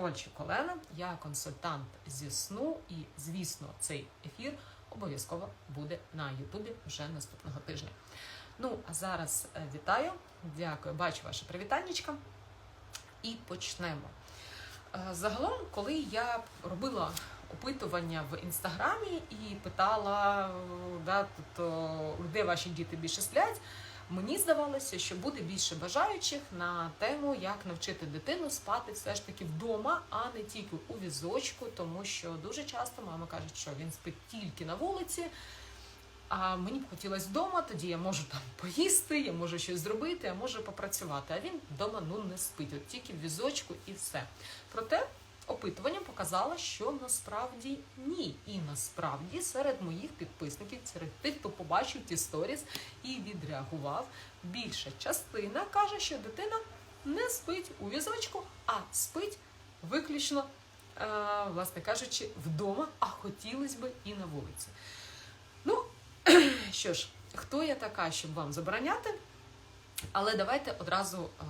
Ковальчук Олена, я консультант зі сну, і, звісно, цей ефір обов'язково буде на Ютубі вже наступного тижня. Ну, а зараз е, вітаю, дякую, бачу ваше привітаннячка. І почнемо. Е, Загалом, коли я робила опитування в інстаграмі і питала, е, да, тут, де ваші діти більше сплять, мені здавалося, що буде більше бажаючих на тему, як навчити дитину спати все ж таки вдома, а не тільки у візочку, тому що дуже часто мама каже, що він спить тільки на вулиці. А мені б хотілося вдома, тоді я можу там поїсти, я можу щось зробити, я можу попрацювати. А він вдома ну не спить, от тільки в візочку і все. Проте опитування показало, що насправді ні. І насправді серед моїх підписників, серед тих, хто побачив ті сторіс і відреагував, більша частина каже, що дитина не спить у візочку, а спить виключно, е, власне кажучи, вдома, а хотілося б і на вулиці. Ну, що ж, хто я така, щоб вам забороняти? Але давайте одразу е,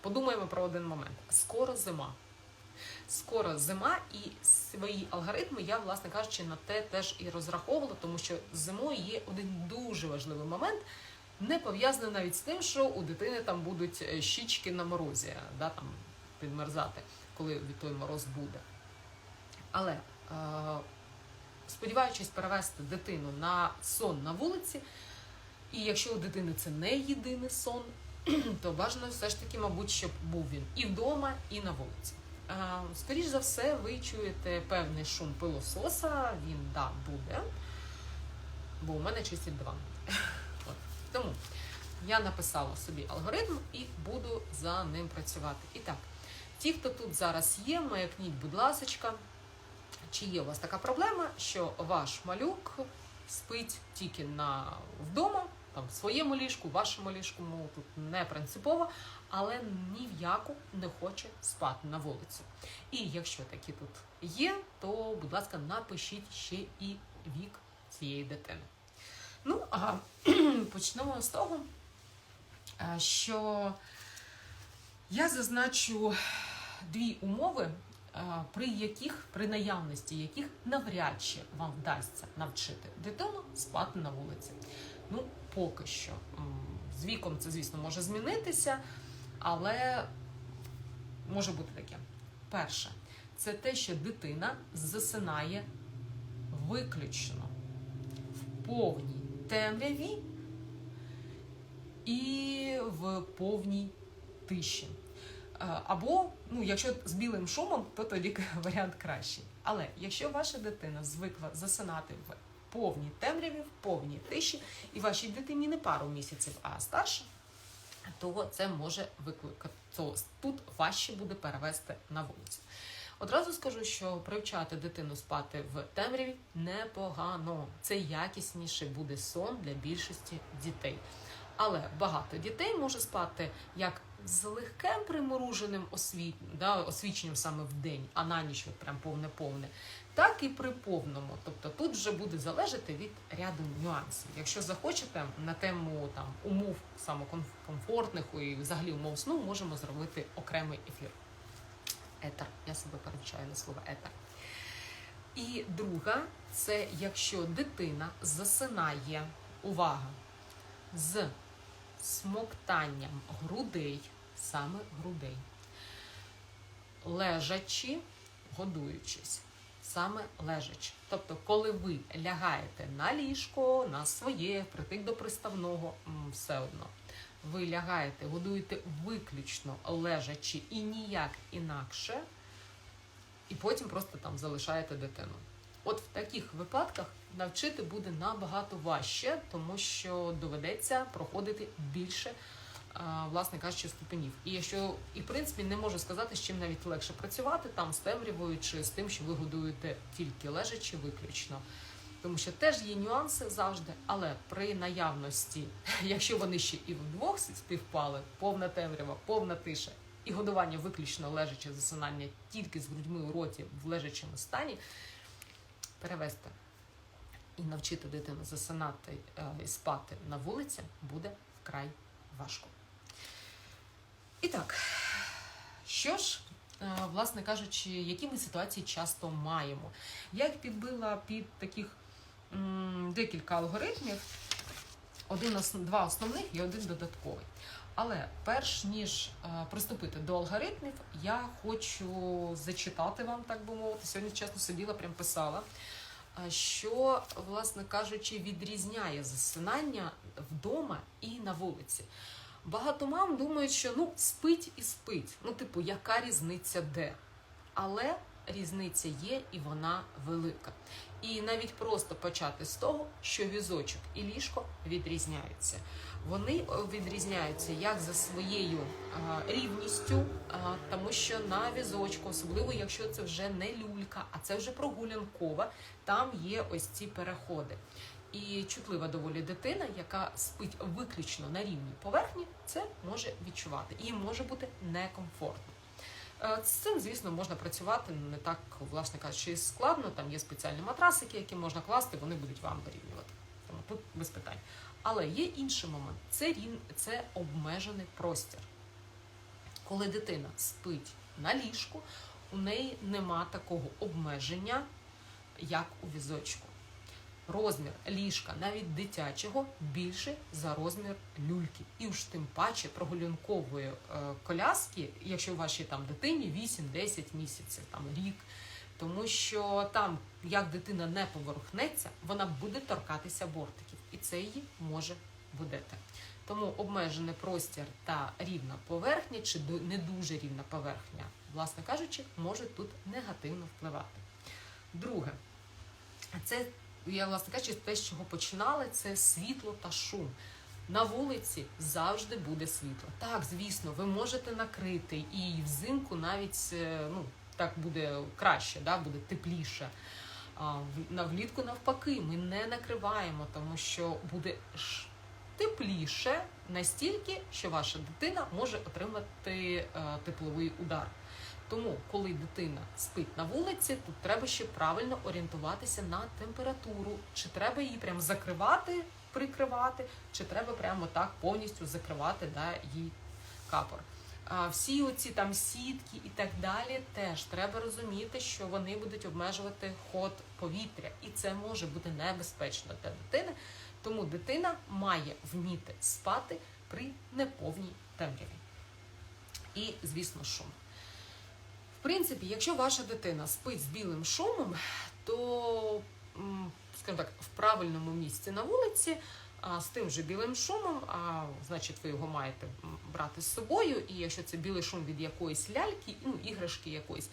подумаємо про один момент. Скоро зима. Скоро зима, і свої алгоритми я, власне кажучи, на те теж і розраховувала, тому що зимою є один дуже важливий момент, не пов'язаний навіть з тим, що у дитини там будуть е, щічки на морозі, да, там, підмерзати, коли від той мороз буде. Але е, сподіваючись перевести дитину на сон на вулиці, і якщо у дитини це не єдиний сон, то бажано все ж таки, мабуть, щоб був він і вдома, і на вулиці. Е, Скоріш за все, ви чуєте певний шум пилососа, він да, буде, бо у мене чистить. От. Тому я написала собі алгоритм і буду за ним працювати. І так, ті, хто тут зараз є, маякніть, будь ласочка, чи є у вас така проблема, що ваш малюк спить тільки на вдома, там своєму ліжку, вашому ліжку, ну тут не принципово, але ні в яку не хоче спати на вулиці. І якщо такі тут є, то, будь ласка, напишіть ще і вік цієї дитини. Ну, а почнемо з того, що я зазначу дві умови, при яких, при наявності яких навряд чи вам вдасться навчити дитину спати на вулиці. Ну, поки що. З віком це, звісно, може змінитися, але може бути таке. Перше, це те, що дитина засинає виключно в повній темряві і в повній тиші. Е, Або, ну, якщо з білим шумом, то тоді варіант кращий. Але якщо ваша дитина звикла засинати в повній темряві, в повній тиші, і вашій дитині не пару місяців, а старше, то це може викликати. То тут важче буде перевести на вулицю. Одразу скажу, що привчати дитину спати в темряві непогано. Це якісніший буде сон для більшості дітей. Але багато дітей може спати як з легким да, освіченням саме в день, а на ніч прям повне-повне, так і при повному. Тобто тут вже буде залежати від ряду нюансів. Якщо захочете на тему там умов самокомфортних і взагалі умов сну, можемо зробити окремий ефір. Етер. Я себе перевчаю на слово етер. І друга це якщо дитина засинає, увага, з смоктанням грудей, саме грудей, лежачи, годуючись, саме лежачи. Тобто, коли ви лягаєте на ліжко, на своє, притик до приставного, все одно. Ви лягаєте, годуєте виключно лежачи і ніяк інакше, і потім просто там залишаєте дитину. От в таких випадках навчити буде набагато важче, тому що доведеться проходити більше, власне кажучи, ступенів. І якщо і в принципі не можу сказати, з чим навіть легше працювати там з темрявою чи з тим, що ви годуєте тільки лежачи виключно. Тому що теж є нюанси завжди, але при наявності, якщо вони ще і вдвох співпали, повна темрява, повна тиша і годування виключно лежачи засинання тільки з грудьми у роті в лежачому стані, перевести і навчити дитину засинати е, і спати на вулиці буде вкрай важко. І так, що ж, е, власне кажучи, які ми ситуації часто маємо? Я їх підбила під таких м, декілька алгоритмів. Один два основних і один додатковий. Але перш ніж е, приступити до алгоритмів, я хочу зачитати вам, так би мовити. Сьогодні чесно сиділа, прям писала. Що, власне кажучи, відрізняє засинання вдома і на вулиці. Багато мам думають, що ну спить і спить. Ну, типу, яка різниця де? Але різниця є і вона велика. І навіть просто почати з того, що візочок і ліжко відрізняються. Вони е, відрізняються як за своєю а, рівністю, а, тому що на візочку, особливо якщо це вже не люлька, а це вже прогулянкова, там є ось ці переходи. І чутлива доволі дитина, яка спить виключно на рівній поверхні, це може відчувати. І може бути некомфортно. Е, З цим, звісно, можна працювати не так, власне кажучи, складно. Там є спеціальні матрасики, які можна класти, вони будуть вам вирівнювати. Тому тут без питань. Але є інший момент це рів... це обмежений простір. Коли дитина спить на ліжку, у неї нема такого обмеження, як у візочку. Розмір ліжка, навіть дитячого, більше за розмір люльки. І уж тим паче прогулянкової е, коляски, якщо вашій там дитині 8-10 місяців, там рік. Тому що там, як дитина не поворухнеться, вона буде торкатися бортиків, і це її може будити. Тому обмежений простір та рівна поверхня, чи не дуже рівна поверхня, власне кажучи, може тут негативно впливати. Друге, це я власне кажучи, те, з чого починали, це світло та шум. На вулиці завжди буде світло. Так, звісно, ви можете накрити, і взимку навіть е, ну, так буде краще, да, буде тепліше. А влітку навпаки, ми не накриваємо, тому що буде тепліше настільки, що ваша дитина може отримати е, тепловий удар. Тому, коли дитина спить на вулиці, тут треба ще правильно орієнтуватися на температуру. Чи треба її прям закривати, прикривати, чи треба прямо так повністю закривати да, їй капор. А всі оці там сітки і так далі, теж треба розуміти, що вони будуть обмежувати ход повітря, і це може бути небезпечно для дитини. Тому дитина має вміти спати при неповній темряві. І, звісно, шум. Принципі, якщо ваша дитина спить з білим шумом, то, скажімо так, в правильному місці на вулиці з тим же білим шумом, а значить, ви його маєте брати з собою. І якщо це білий шум від якоїсь ляльки, ну іграшки якоїсь,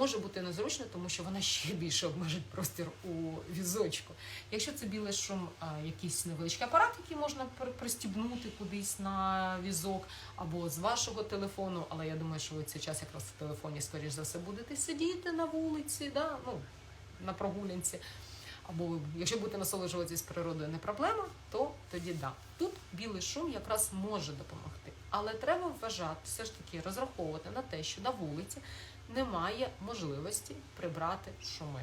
може бути незручно, тому що вона ще більше обмежить простір у візочку. Якщо це білий шум, якийсь невеличкий апарат, який можна при- пристібнути кудись на візок, або з вашого телефону, але я думаю, що ви цей час якраз в телефоні, скоріш за все, будете сидіти на вулиці, да? ну, на прогулянці. Або якщо будете насолоджуватися природою, не проблема, то тоді да. Тут білий шум якраз може допомогти. Але треба вважати, все ж таки розраховувати на те, що на вулиці немає можливості прибрати шуми.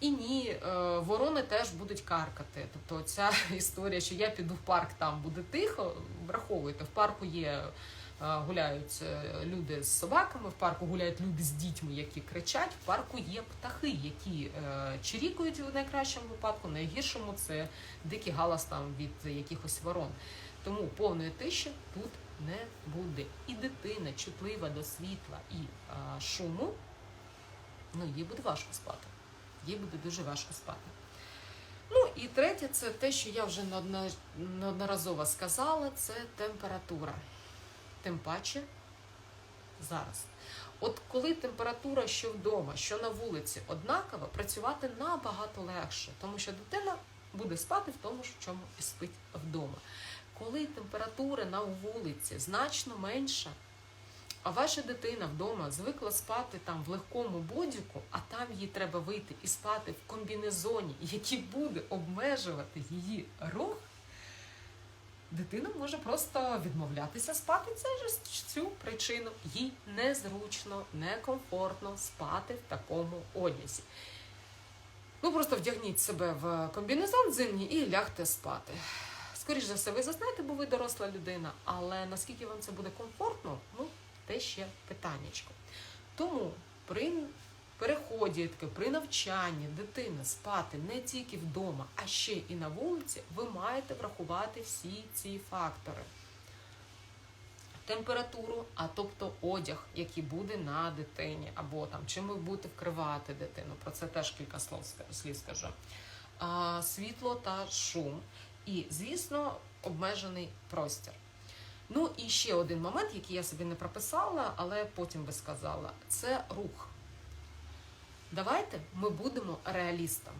І ні, е, ворони теж будуть каркати. Тобто ця історія, що я піду в парк, там буде тихо, враховуйте, в парку є. е, Гуляють е, люди з собаками, в парку гуляють люди з дітьми, які кричать. В парку є птахи, які чирікують в найкращому випадку, в найгіршому це дикий галас там від якихось ворон. Тому повної тиші тут не буде. І дитина чутлива до світла і е, шуму, ну їй буде важко спати їй буде дуже важко спати. Ну і третє, це те, що я вже неодноразово сказала, це температура. Тим паче зараз. От коли температура що вдома, що на вулиці однакова, працювати набагато легше, тому що дитина буде спати в тому в чому і спить вдома. Коли температура на вулиці значно менша, а ваша дитина вдома звикла спати там в легкому бодіку, а там їй треба вийти і спати в комбінезоні, який буде обмежувати її рух, дитина може просто відмовлятися спати через цю причину. Їй незручно, некомфортно спати в такому одязі. Ну просто вдягніть себе в комбінезон зимній і лягте спати. Скоріше за все, ви заснете, бо ви доросла людина, але наскільки вам це буде комфортно, ну те ще питаннячко. Тому при переході, при навчанні дитини спати не тільки вдома, а ще і на вулиці, ви маєте врахувати всі ці фактори. Температуру, а тобто одяг, який буде на дитині, або там чим ви будете вкривати дитину. Про це теж кілька слов слів скажу. А, світло та шум. І, звісно, обмежений простір. Ну і ще один момент, який я собі не прописала, але потім би сказала, це рух. Давайте ми будемо реалістами.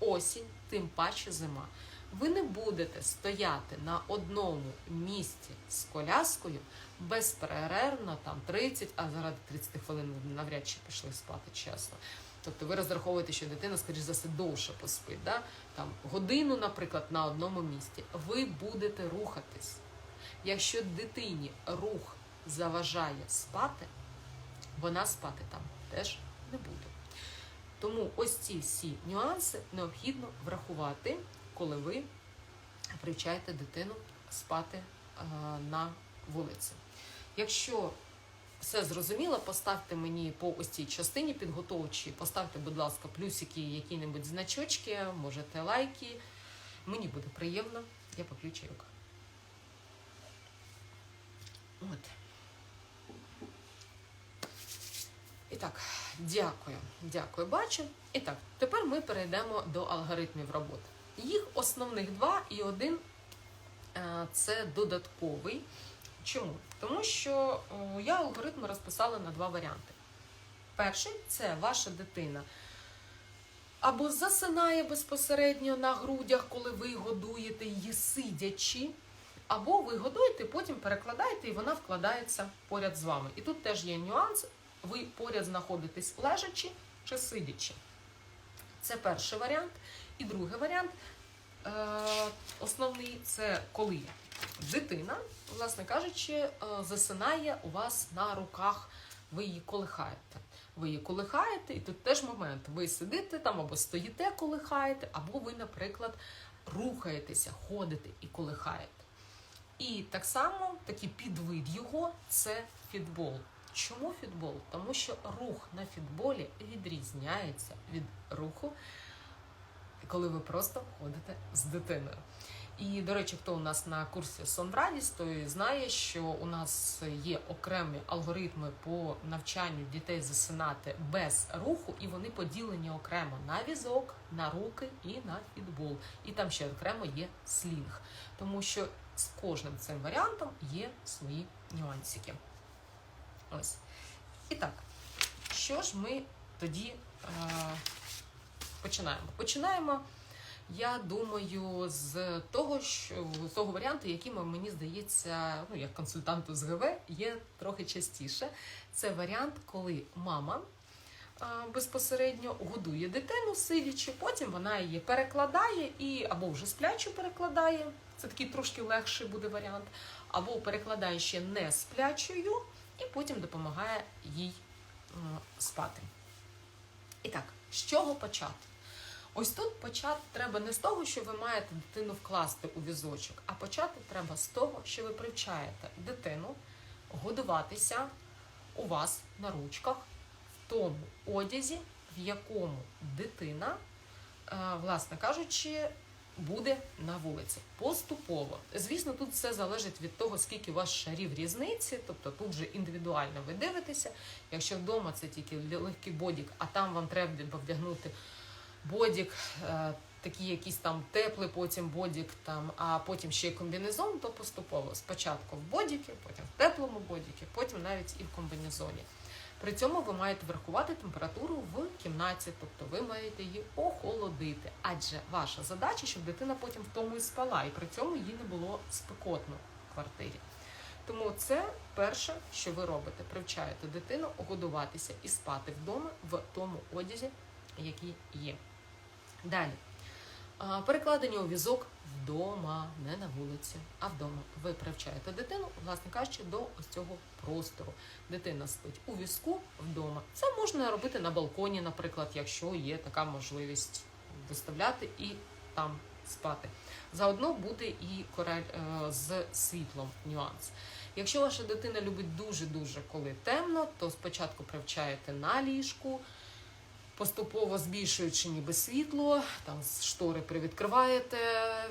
Осінь, тим паче зима. Ви не будете стояти на одному місці з коляскою безперервно, там 30, а заради 30 хвилин ви навряд чи пішли спати, чесно. Тобто ви розраховуєте, що дитина, скоріш за все, довше поспить. Да? Там, годину, наприклад, на одному місці. Ви будете рухатись. Якщо дитині рух заважає спати, вона спати там теж не буде. Тому ось ці всі нюанси необхідно врахувати, коли ви привчаєте дитину спати е, на вулиці. Якщо все зрозуміло, поставте мені по ось цій частині підготовчі, поставте, будь ласка, плюсики, які-небудь значочки, можете лайки. Мені буде приємно, я поп'ю чайок. От. І так, дякую, дякую, бачу. І так, тепер ми перейдемо до алгоритмів роботи. Їх основних два і один е, це додатковий. Чому? Тому що я алгоритми розписала на два варіанти. Перший це ваша дитина або засинає безпосередньо на грудях, коли ви годуєте її сидячи, або ви годуєте, потім перекладаєте, і вона вкладається поряд з вами. І тут теж є нюанс. Ви поряд знаходитесь лежачи чи сидячи. Це перший варіант. І другий варіант е, основний це коли дитина, власне кажучи, е, засинає у вас на руках, ви її колихаєте. Ви її колихаєте, і тут теж момент. Ви сидите там або стоїте, колихаєте, або ви, наприклад, рухаєтеся, ходите і колихаєте. І так само такий підвид його це фітбол. Чому фітбол? Тому що рух на фітболі відрізняється від руху, коли ви просто ходите з дитиною. І, до речі, хто у нас на курсі Сонрадіс, той знає, що у нас є окремі алгоритми по навчанню дітей засинати без руху, і вони поділені окремо на візок, на руки і на фітбол. І там ще окремо є слінг. Тому що з кожним цим варіантом є свої нюансики. Ось. І так, що ж ми тоді е, починаємо? Починаємо, я думаю, з того, що з того варіанту, який мені здається, ну як консультанту з ГВ, є трохи частіше. Це варіант, коли мама безпосередньо годує дитину, сидячи, потім вона її перекладає і або вже сплячу перекладає. Це такий трошки легший буде варіант, або перекладає ще не сплячою і потім допомагає їй спати. І так, з чого почати? Ось тут почати треба не з того, що ви маєте дитину вкласти у візочок, а почати треба з того, що ви привчаєте дитину годуватися у вас на ручках в тому одязі, в якому дитина, е, власне кажучи, буде на вулиці поступово. Звісно, тут все залежить від того, скільки у вас шарів різниці, тобто тут вже індивідуально ви дивитеся. Якщо вдома це тільки легкий бодік, а там вам треба вдягнути бодік, е, такий якийсь там теплий, потім бодік, там, а потім ще й комбінезон, то поступово. Спочатку в бодіки, потім в теплому бодіки, потім навіть і в комбінезоні. При цьому ви маєте врахувати температуру в кімнаті, тобто ви маєте її охолодити. Адже ваша задача, щоб дитина потім в тому і спала, і при цьому їй не було спекотно в квартирі. Тому це перше, що ви робите: привчаєте дитину годуватися і спати вдома в тому одязі, який є. Далі. Перекладення у візок вдома, не на вулиці, а вдома. Ви привчаєте дитину, власне кажучи, до ось цього простору. Дитина спить у візку вдома. Це можна робити на балконі, наприклад, якщо є така можливість виставляти і там спати. Заодно буде і корель е, з світлом нюанс. Якщо ваша дитина любить дуже-дуже коли темно, то спочатку привчаєте на ліжку, поступово збільшуючи ніби світло, там штори привідкриваєте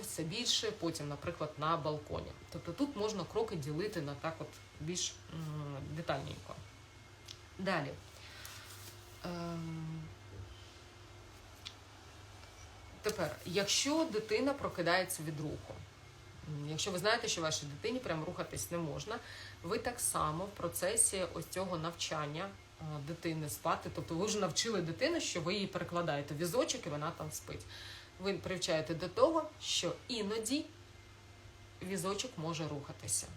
все більше, потім, наприклад, на балконі. Тобто тут можна кроки ділити на так от більш детальненько. Далі. Ем, Тепер, якщо дитина прокидається від руху, якщо ви знаєте, що вашій дитині прям рухатись не можна, ви так само в процесі ось цього навчання дитини спати, тобто ви вже навчили дитину, що ви її перекладаєте візочок і вона там спить. Ви привчаєте до того, що іноді візочок може рухатися.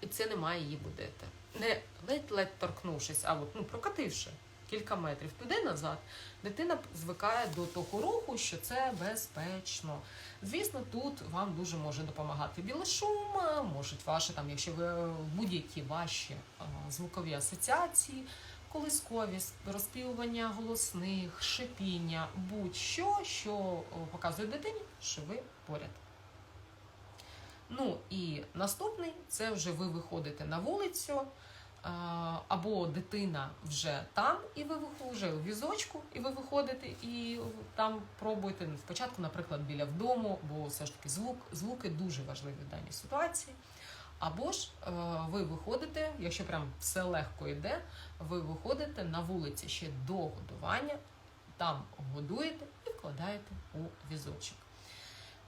І це не має її будити. Не ледь-ледь торкнувшись, а от, ну, прокативши кілька метрів туди-назад, дитина звикає до того руху, що це безпечно. Звісно, тут вам дуже може допомагати білошум, можуть ваші, там, якщо ви будь-які ваші звукові асоціації, колискові, розпівування голосних, шипіння, будь-що, що показує дитині, що ви поряд. Ну і наступний це вже ви виходите на вулицю, або дитина вже там, і ви вже у візочку, і ви виходите і там пробуєте спочатку, наприклад, біля вдому, бо все ж таки звук, звуки дуже важливі в даній ситуації. Або ж е, ви виходите, якщо прям все легко йде, ви виходите на вулиці ще до годування, там годуєте і вкладаєте у візочок.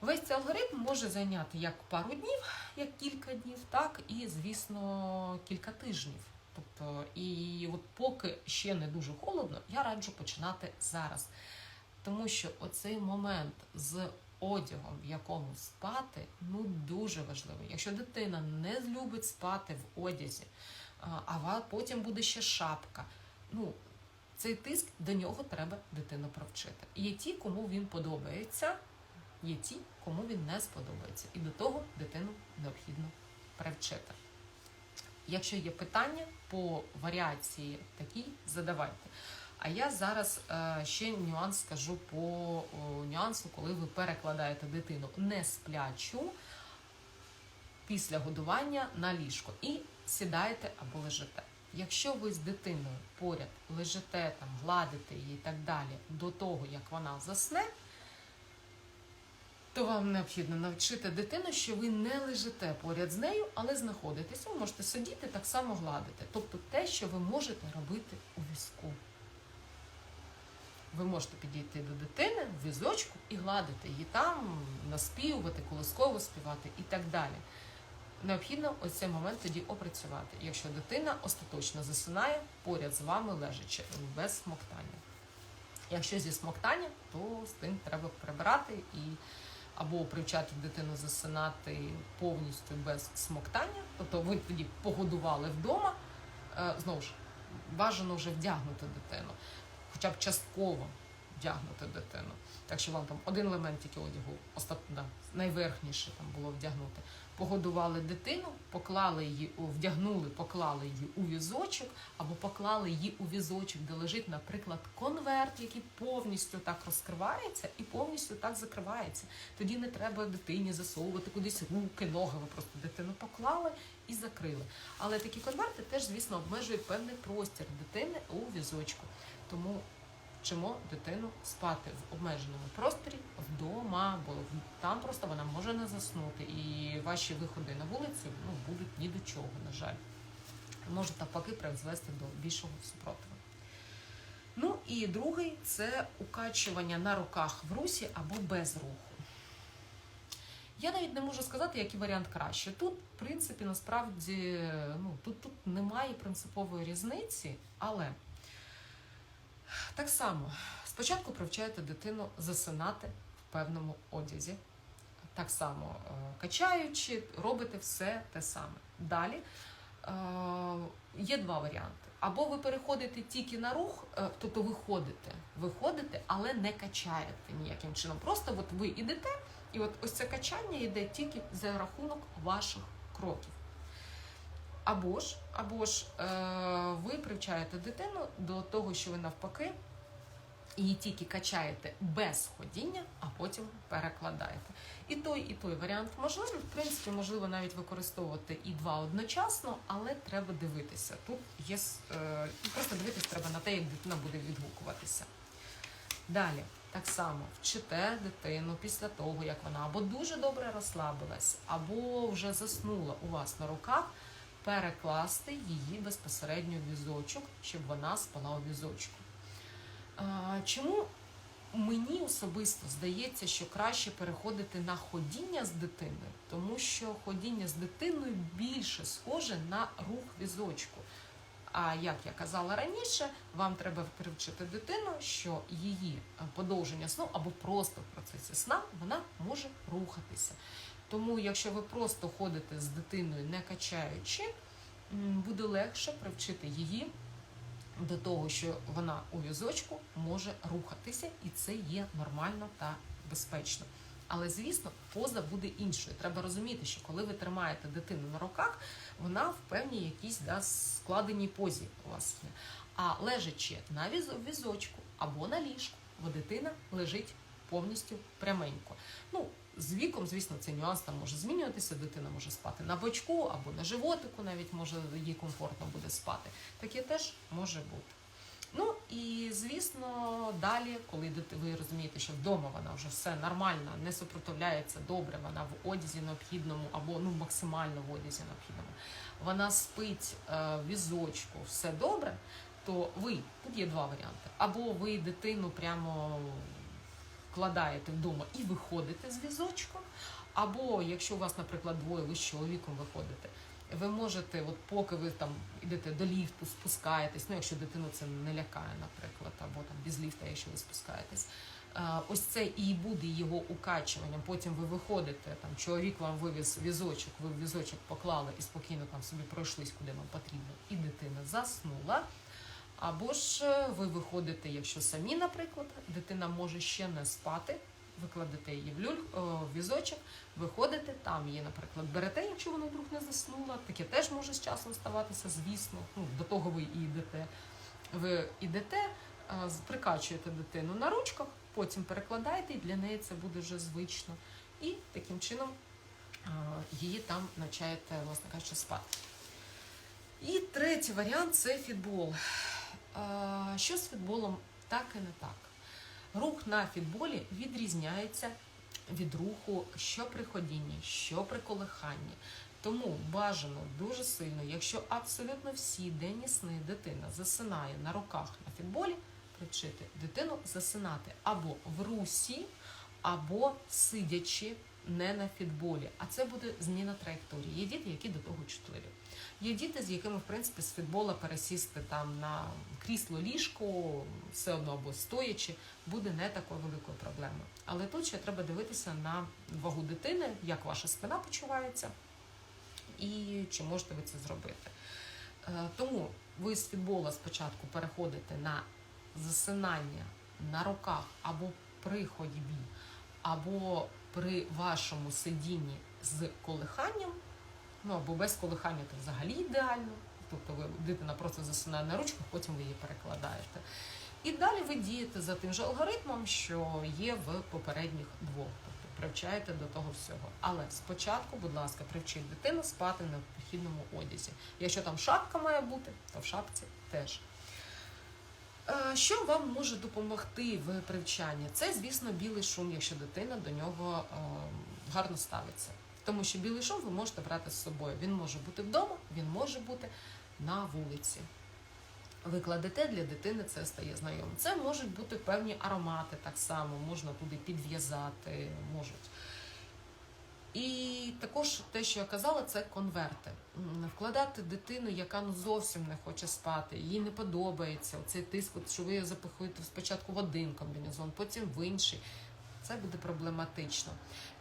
Весь цей алгоритм може зайняти як пару днів, як кілька днів, так і, звісно, кілька тижнів. Тобто, і от поки ще не дуже холодно, я раджу починати зараз. Тому що оцей момент з одягом, в якому спати, ну дуже важливий. Якщо дитина не любить спати в одязі, а потім буде ще шапка. Ну, цей тиск до нього треба дитину провчити. І Є ті, кому він подобається, є ті, кому він не сподобається. І до того дитину необхідно привчити. Якщо є питання по варіації такій, задавайте. А я зараз е, ще нюанс скажу по нюансу, коли ви перекладаєте дитину не сплячу після годування на ліжко і сідаєте або лежите. Якщо ви з дитиною поряд лежите, там, гладите її і так далі до того, як вона засне, то вам необхідно навчити дитину, що ви не лежите поряд з нею, але знаходитеся. Ви можете сидіти, так само гладити. Тобто те, що ви можете робити у візку. Ви можете підійти до дитини в візочку і гладити її там, наспівувати, колосково співати і так далі. Необхідно ось цей момент тоді опрацювати, якщо дитина остаточно засинає поряд з вами лежачи без смоктання. Якщо зі смоктанням, то з тим треба прибирати і або привчати дитину засинати повністю без смоктання, тобто ви тоді погодували вдома, е, знову ж бажано вже вдягнути дитину, хоча б частково вдягнути дитину. Так що вам там один елемент тільки одягу, остат... да, найверхніше там було вдягнути. Погодували дитину, поклали її, вдягнули, поклали її у візочок, або поклали її у візочок, де лежить, наприклад, конверт, який повністю так розкривається і повністю так закривається. Тоді не треба дитині засовувати кудись руки, ноги. Ви просто дитину поклали і закрили. Але такі конверти теж, звісно, обмежують певний простір дитини у візочку. Тому вчимо дитину спати в обмеженому просторі вдома, бо там просто вона може не заснути, і ваші виходи на вулицю ну, будуть ні до чого, на жаль. Може навпаки призвести до більшого супротиву. Ну і другий це укачування на руках в русі або без руху. Я навіть не можу сказати, який варіант краще. Тут, в принципі, насправді, ну, тут, тут немає принципової різниці, але так само, спочатку привчаєте дитину засинати в певному одязі. Так само е, качаючи, робите все те саме. Далі е, є два варіанти. Або ви переходите тільки на рух, е, тобто ви ходите, ви ходите, але не качаєте ніяким чином. Просто от ви йдете, і от ось це качання йде тільки за рахунок ваших кроків. Або ж, або ж е, ви привчаєте дитину до того, що ви навпаки Її тільки качаєте без ходіння, а потім перекладаєте. І той, і той варіант можливий. В принципі, можливо навіть використовувати і два одночасно, але треба дивитися. Тут є е, просто дивитись треба на те, як дитина буде відгукуватися. Далі, так само вчите дитину після того, як вона або дуже добре розслабилась, або вже заснула у вас на руках, перекласти її безпосередньо в візочок, щоб вона спала у візочку. Чому мені особисто здається, що краще переходити на ходіння з дитиною, тому що ходіння з дитиною більше схоже на рух візочку. А як я казала раніше, вам треба привчити дитину, що її подовження сну або просто в процесі сна вона може рухатися. Тому, якщо ви просто ходите з дитиною, не качаючи, буде легше привчити її до того, що вона у візочку може рухатися, і це є нормально та безпечно. Але звісно, поза буде іншою. Треба розуміти, що коли ви тримаєте дитину на руках, вона в певній якійсь да, складеній позі у вас. А лежачи на візочку або на ліжку, бо дитина лежить повністю пряменько. Ну, з віком, звісно, цей нюанс там може змінюватися. Дитина може спати на бочку або на животику, навіть може їй комфортно буде спати. Таке теж може бути. Ну і звісно, далі, коли ви розумієте, що вдома вона вже все нормально, не супротивляється добре, вона в одязі необхідному або ну максимально в одязі необхідному, вона спить е, в візочку, все добре, то ви тут є два варіанти: або ви дитину прямо вкладаєте вдома і виходите з візочком, або якщо у вас, наприклад, двоє, ви з чоловіком виходите. Ви можете, от поки ви там йдете до ліфту, спускаєтесь, ну якщо дитину це не лякає, наприклад, або там без ліфта, якщо ви спускаєтесь. е, Ось це і буде його укачуванням. Потім ви виходите, там чоловік вам вивіз візочок, ви візочок поклали і спокійно там собі пройшлись, куди вам потрібно, і дитина заснула. Або ж е, ви виходите, якщо самі, наприклад, дитина може ще не спати, ви кладете її в люль, в візочок, виходите, там її, наприклад, берете, якщо вона вдруг не заснула. Таке теж може з часом ставатися, звісно. Ну, до того ви і йдете. Ви йдете, е, прикачуєте дитину на ручках, потім перекладаєте, і для неї це буде вже звично. І таким чином е, її там навчаєте, власне кажучи, спати. І третій варіант це фітбол. Е, Що з фітболом так і не так. Рух на фітболі відрізняється від руху що при ходінні, що при колиханні. Тому бажано дуже сильно, якщо абсолютно всі денні сни дитина засинає на руках на фітболі, привчити дитину засинати або в русі, або сидячи не на фітболі. А це буде зміна траєкторії. Є діти, які до того чутливі. Є діти, з якими, в принципі, з фітбола пересісти там на крісло ліжко, все одно або стоячи, буде не такою великою проблемою. Але тут ще треба дивитися на вагу дитини, як ваша спина почувається, і чи можете ви це зробити. Е, Тому ви з фітбола спочатку переходите на засинання на руках або при ходьбі, або при вашому сидінні з колиханням, ну або без колихання, то взагалі ідеально. Тобто ви дитина просто засинає на ручках, потім ви її перекладаєте. І далі ви дієте за тим же алгоритмом, що є в попередніх двох. Тобто привчаєте до того всього. Але спочатку, будь ласка, привчіть дитину спати на похідному одязі. Якщо там шапка має бути, то в шапці теж. Е, Що вам може допомогти в привчанні? Це, звісно, білий шум, якщо дитина до нього е, гарно ставиться. Тому що білий шум ви можете брати з собою. Він може бути вдома, він може бути на вулиці. Ви кладете для дитини, це стає знайомим. Це можуть бути певні аромати так само, можна туди підв'язати, можуть. І також те, що я казала, це конверти. Вкладати дитину, яка ну зовсім не хоче спати, їй не подобається оцей тиск, що ви її запихуєте спочатку в один комбінезон, потім в інший. Це буде проблематично.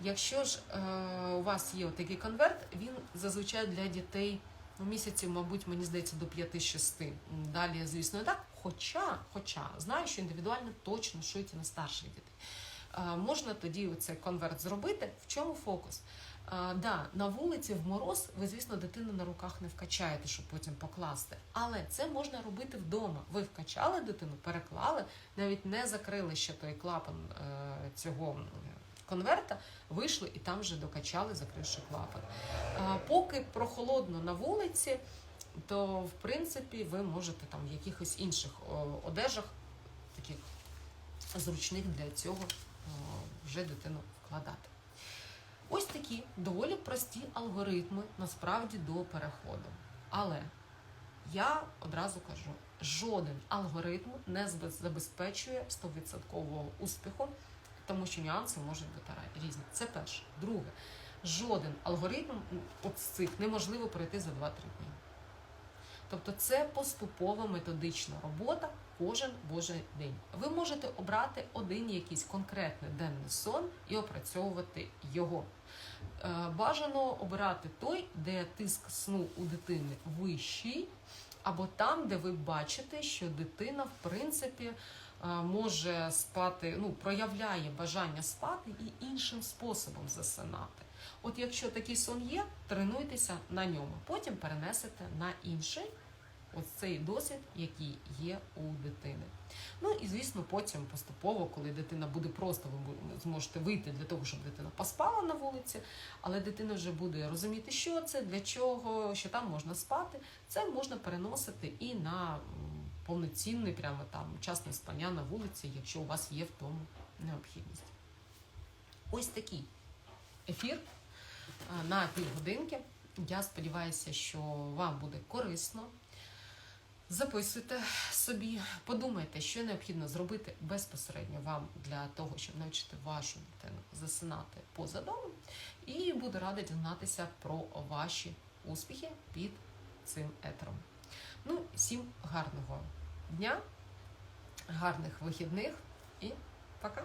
Якщо ж е, у вас є такий конверт, він зазвичай для дітей ну, місяців, мабуть, мені здається, до 5-6. Далі, звісно, так. Хоча, хоча знаю, що індивідуально точно шиють на старших дітей. Можна тоді цей конверт зробити. В чому фокус? А, да, на вулиці в мороз ви, звісно, дитину на руках не вкачаєте, щоб потім покласти. Але це можна робити вдома. Ви вкачали дитину, переклали, навіть не закрили ще той клапан е, цього конверта, вийшли і там вже докачали, закривши клапан. А, поки прохолодно на вулиці, то в принципі ви можете там в якихось інших одежах, таких зручних для цього, вже дитину вкладати. Ось такі доволі прості алгоритми насправді до переходу. Але я одразу кажу, жоден алгоритм не забезпечує 100% успіху, тому що нюанси можуть бути різні. Це перше. Друге, жоден алгоритм з цих неможливо пройти за 2-3 дні. Тобто це поступова методична робота кожен божий день. Ви можете обрати один якийсь конкретний денний сон і опрацьовувати його. Е, Бажано обирати той, де тиск сну у дитини вищий, або там, де ви бачите, що дитина, в принципі, е, може спати, ну, проявляє бажання спати і іншим способом засинати. От якщо такий сон є, тренуйтеся на ньому, потім перенесете на інший. Ось цей досвід, який є у дитини. Ну і звісно, потім поступово, коли дитина буде просто, ви зможете вийти для того, щоб дитина поспала на вулиці, але дитина вже буде розуміти, що це, для чого, що там можна спати. Це можна переносити і на повноцінний прямо там час спання на вулиці, якщо у вас є в тому необхідність. Ось такий ефір на півгодинки. Я сподіваюся, що вам буде корисно. Записуйте собі, подумайте, що необхідно зробити безпосередньо вам для того, щоб навчити вашу дитину засинати поза домом. І буду рада дізнатися про ваші успіхи під цим етером. Ну, всім гарного дня, гарних вихідних і пока!